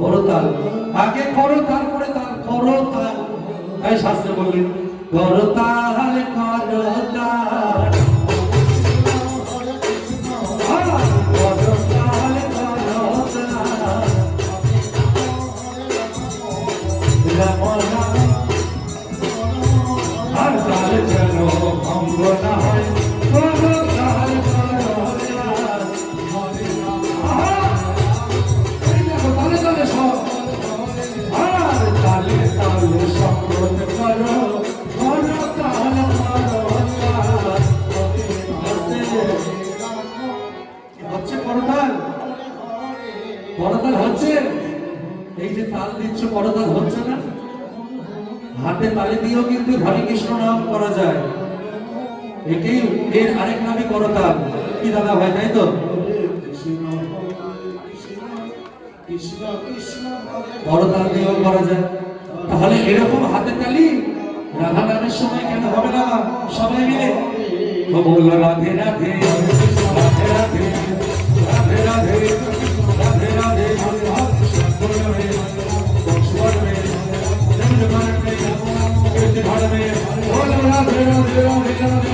করতাল। আগে করতাল করে তাল করতাল। তাই শাস্ত্র বললেন করতাল করতাল। I'm gonna hide. করতাল হচ্ছে এই যে তাল দিচ্ছ করতাল হচ্ছে না হাতে তালে দিয়েও কিন্তু হরে কৃষ্ণ নাম করা যায় এটাই এর আরেক নামই করতাল কি দাদা ভাই তাই তো করতাল দিয়েও করা যায় তাহলে এরকম হাতে তালি রাধা গানের সময় কেন হবে না সবাই মিলে বলল Radhe Radhe Radhe Radhe Radhe Radhe I'm going of go the hospital. I'm the hospital. I'm the hospital.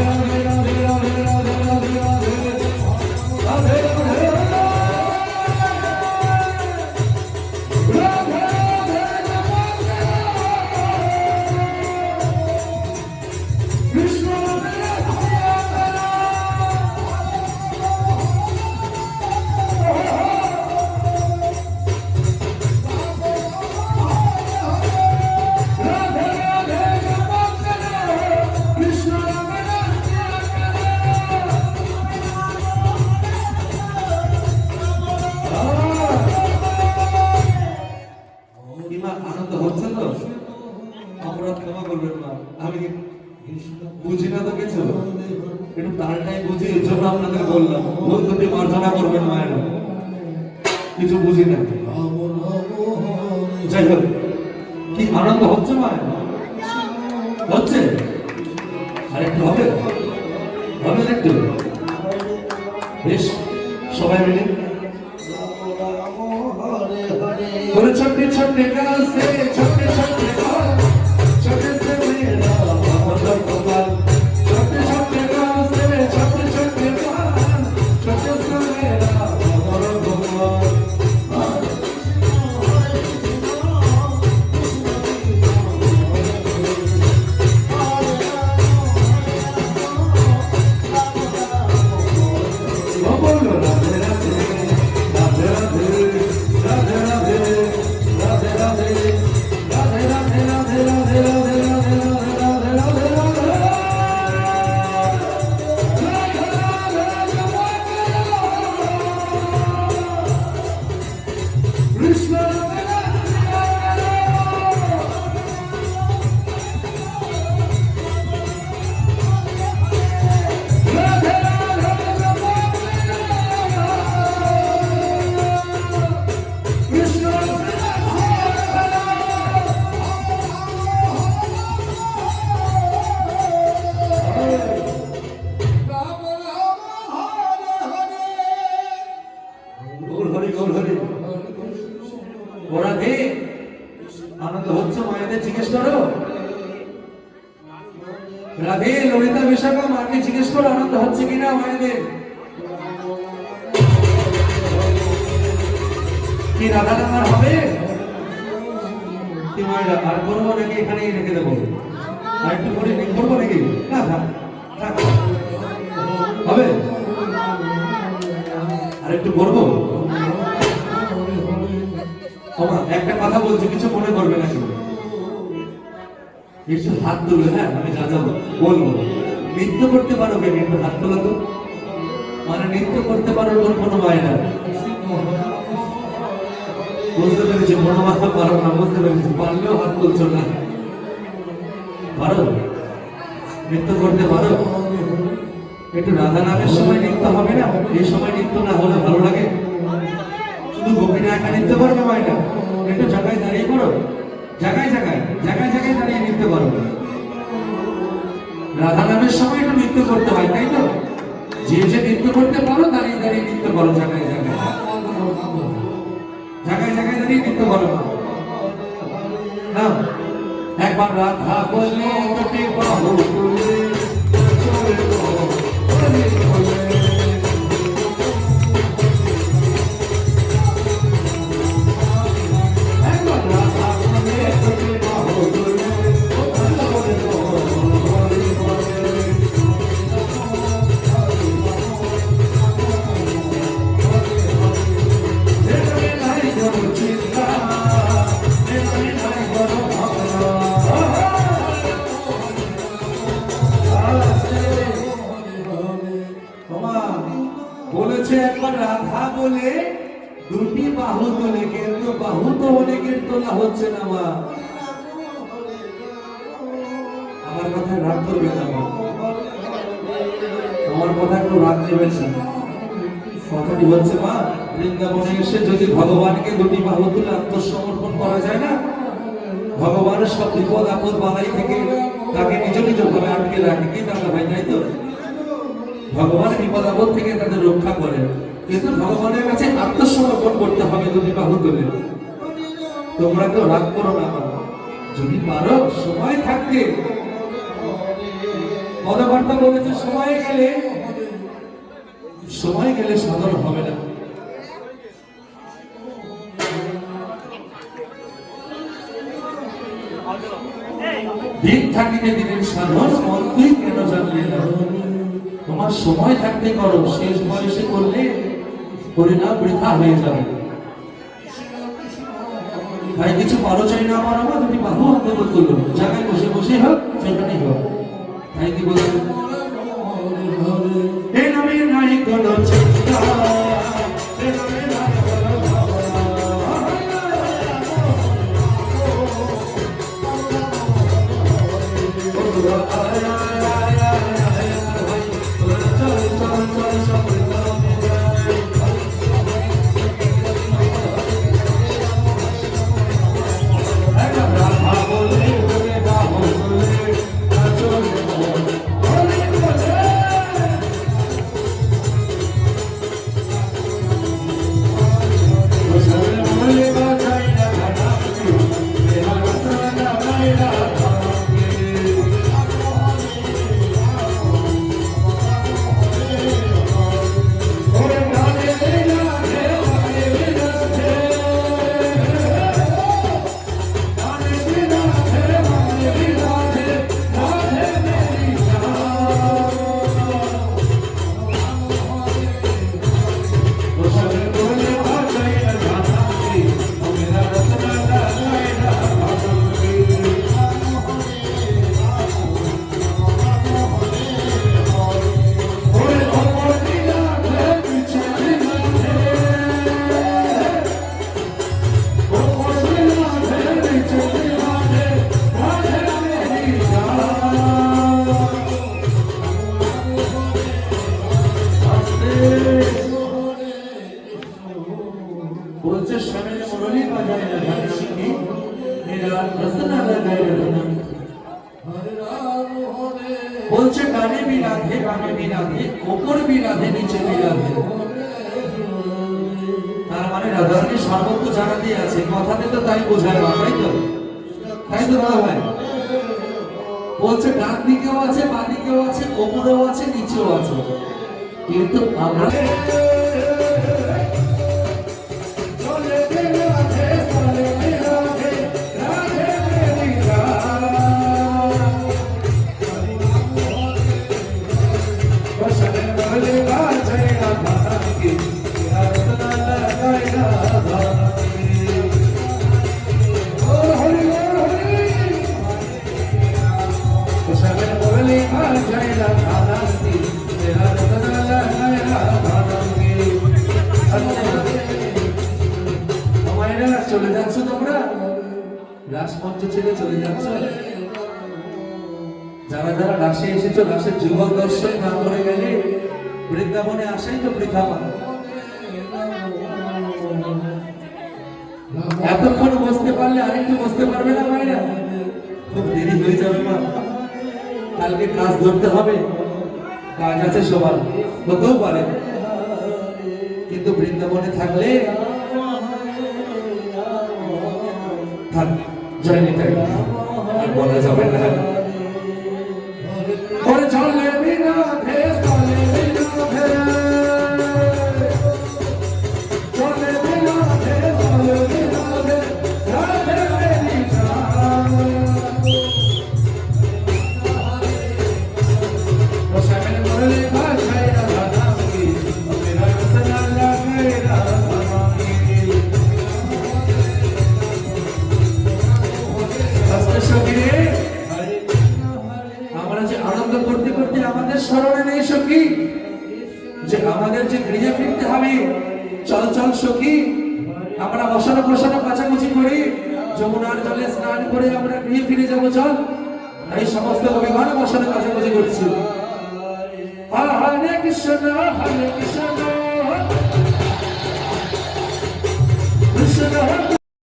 অপরাধ ক্ষমা করবেন না। আমি বুঝি না তো কিছু? একটু তালটাই বুঝি এর জন্য আপনাদের বললাম। ভুল দুটি মার্জনা করবেন মায়েরা কিছু বুঝি না। যাই হোক, কি আনন্দ হচ্ছে মায়ের হচ্ছে? আর হবে? হবে একটু? বেশ, সবাই মিলে আনন্দ হচ্ছে মায়েদের জিজ্ঞেস করো? রাধে ললিতা বিশাখা, মাকে জিজ্ঞেস করো আনন্দ হচ্ছে কিনা মায়েদের? কি রাধা রান্নার হবে? মায়েরা, আর করব নাকি এখানেই রেখে দেবো? আর একটু করে করব নাকি? না থাক। হবে? আর একটু করব? কথা বলছি, কিছু মনে করবে না কেউ একটু হাত তুলবে হ্যাঁ? আমি যা যাব বলব। নৃত্য করতে পারো কে? একটু হাত তোলা তো। মানে নৃত্য করতে পারো তোর কোনো মায়েরা বুঝতে পেরেছি মনো মাথা পারো না, বুঝতে পেরেছি। পারলেও হাত তুলছো না। পারো? নৃত্য করতে পারো? একটু রাধা নামের সময় নৃত্য হবে না? এই সময় নৃত্য না হলে ভালো লাগে? শুধু গোপীনা একা নৃত্য করবে মায়েরা? একটু জায়গায় দাঁড়িয়ে করো। জায়গায় জায়গায় জায়গায় জায়গায় দাঁড়িয়ে নৃত্য করো রাধা নামের সময় একটু নৃত্য করতে হয়, তাই তো? যে যে নৃত্য করতে পারো, দাঁড়িয়ে দাঁড়িয়ে নৃত্য করো, জায়গায় জায়গায়। জায়গায় জায়গায় দাঁড়িয়ে নৃত্য করো। না না একবার রাধা বলে দুটি বাহু তুলে চলে রাধা বলে, দুটি বাহু তোলে কিন্তু বাহু তো অনেকের তোলা হচ্ছে না মা। আমার কথায় রাগ করবে না আমার কথা কেউ রাগ নেবেন না। কথাটি হচ্ছে, মা, বৃন্দাবনে এসে যদি ভগবানকে দুটি বাহু তুলে আত্মসমর্পণ করা যায় না, ভগবানের সব বিপদ আপদ বালাই থেকে তাকে নিজ নিজ ভাবে আটকে রাখে। কি দাদা ভাই, তাই তো? ভগবান বিপদ আপদ থেকে তাদের রক্ষা করেন। কিন্তু ভগবানের কাছে আত্মসমর্পণ করতে হবে দুটি বাহু তুলে। তোমরা কেউ রাগ করো না যদি পারো, সময় থাকতে। পদবার্তা বলেছে, সময় গেলে সময় গেলে সাধন হবে না। দিন থাকিতে দিনের সাধন, মন তুই কেন জানলি তোমার সময় থাকতে করো, শেষ বয়সে করলে পরিণাম বৃথা হয়ে যাবে। ভাই, কিছু ভালো চাই না আমার? আমার দুটি বাহু অন্তত করল জায়গায় বসে বসে হোক, সেখানেই হোক। ভাই, কি বলছো বলছে ডানে বি রাধে কানে বি রাধে ওপর বি রাধে নিচে বি রাধে তার মানে রাধারানী সর্বত্র জানাতেই আছে, কথাতে তো তাই বোঝায় না তাই তো? তাই তো দাদা ভাই বলছে ডান দিকেও আছে বাঁ দিকেও আছে ওপরেও আছে, নিচেও আছে। কিন্তু আমরা রাসমঞ্চ ছেড়ে চলে যাচ্ছ। যারা যারা রাশে এসেছ, রাশের যুগল দর্শন না করে গেলে বৃন্দাবনে আসাই তো বৃথা এতক্ষণ বসতে পারলে আরেকটু বসতে পারবে না মায়েরা? খুব দেরি হয়ে যাবে মা। কালকে কাজ ধরতে হবে। কাজ আছে সবার। হতেও পারে। কিন্তু বৃন্দাবনে থাকলে থাক। জয় নিতাই। আর বলা যাবে না আমাদের যে গৃহে ফিরতে হবে, চল চল সখী। আমরা বসানো বসানো কাছাকুচি করি যমুনার জলে স্নান করে আমরা গৃহে ফিরে যাব, চল। এই সমস্ত অভিমান বসানো কাছাকুচি করছি। হরে কৃষ্ণ হরে কৃষ্ণ। কৃষ্ণ